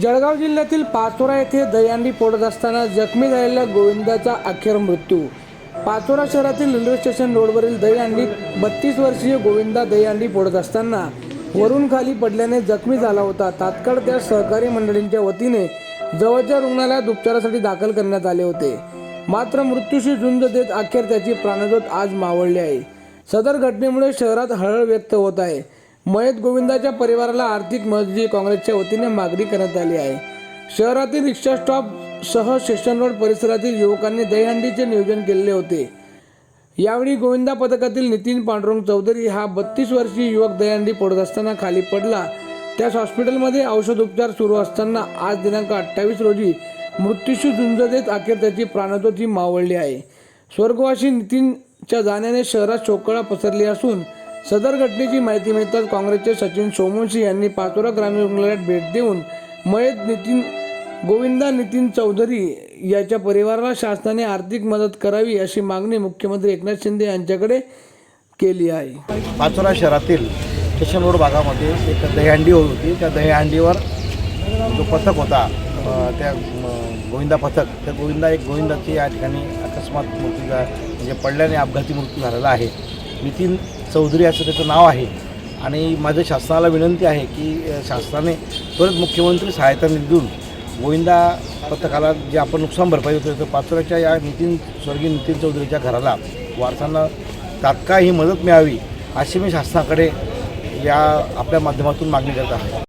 जळगाव जिल्ह्यातील पाचोरा येथे दहीहंडी फोडत असताना जखमी झालेल्या गोविंदाचा अखेर मृत्यू. पाचोरा शहरातील रेल्वे स्टेशन रोडवरील दहीहंडीत बत्तीस वर्षीय गोविंदा दहीहंडी फोडत असताना वरून खाली पडल्याने जखमी झाला होता. तात्काळ त्या सहकारी मंडळींच्या वतीने जवळच्या रुग्णालयात उपचारासाठी दाखल करण्यात आले होते. मात्र मृत्यूशी झुंज देत अखेर त्याची प्राणज्योत आज मावळली आहे. सदर घटनेमुळे शहरात हळहळ व्यक्त होत आहे. मयत गोविंदाच्या परिवाराला आर्थिक मदतीची काँग्रेसच्या वतीने मागणी करण्यात आली आहे. शहरातील रिक्षा स्टॉप सह स्टेशन रोड परिसरातील युवकांनी दहीहंडीचे नियोजन केलेले होते. यावेळी गोविंदा पथकातील नितीन पांडुरंग चौधरी हा बत्तीस वर्षीय युवक दहीहंडी पडत असताना खाली पडला. त्याच हॉस्पिटलमध्ये औषधोपचार सुरू असताना आज दिनांक अठ्ठावीस रोजी मृत्यूशी झुंज देत अखेर त्याची प्राणज्योती मावळली आहे. स्वर्गवासी नितीनच्या जाण्याने शहरात शोकळा पसरली असून सदर घटनेची माहिती मिळताच काँग्रेसचे सचिन सोमवंशी यांनी पाचोरा ग्रामीण रुग्णालयात भेट देऊन मयत नितीन गोविंदा नितीन चौधरी याच्या परिवाराला शासनाने आर्थिक मदत करावी अशी मागणी मुख्यमंत्री एकनाथ शिंदे यांच्याकडे केली आहे. पाचोरा शहरातील स्टेशन रोड भागामध्ये एक दहीहंडी होत होती. त्या दहीहंडीवर जो पथक होता त्या गोविंदा पथक त्या गोविंदा एक गोविंदाची या ठिकाणी अकस्मात मृत्यू म्हणजे पडल्याने अपघाती मृत्यू झालेला आहे. नितीन चौधरी असं त्याचं नाव आहे. आणि माझं शासनाला विनंती आहे की शासनाने परत मुख्यमंत्री सहायता निधून गोविंदा पथकाला जे आपण नुकसान भरपाई होतं तर पाचोऱ्याच्या या नितीन स्वर्गीय नितीन चौधरीच्या घराला वारसांना तात्काळ ही मदत मिळावी अशी मी शासनाकडे या आपल्या माध्यमातून मागणी करत आहे.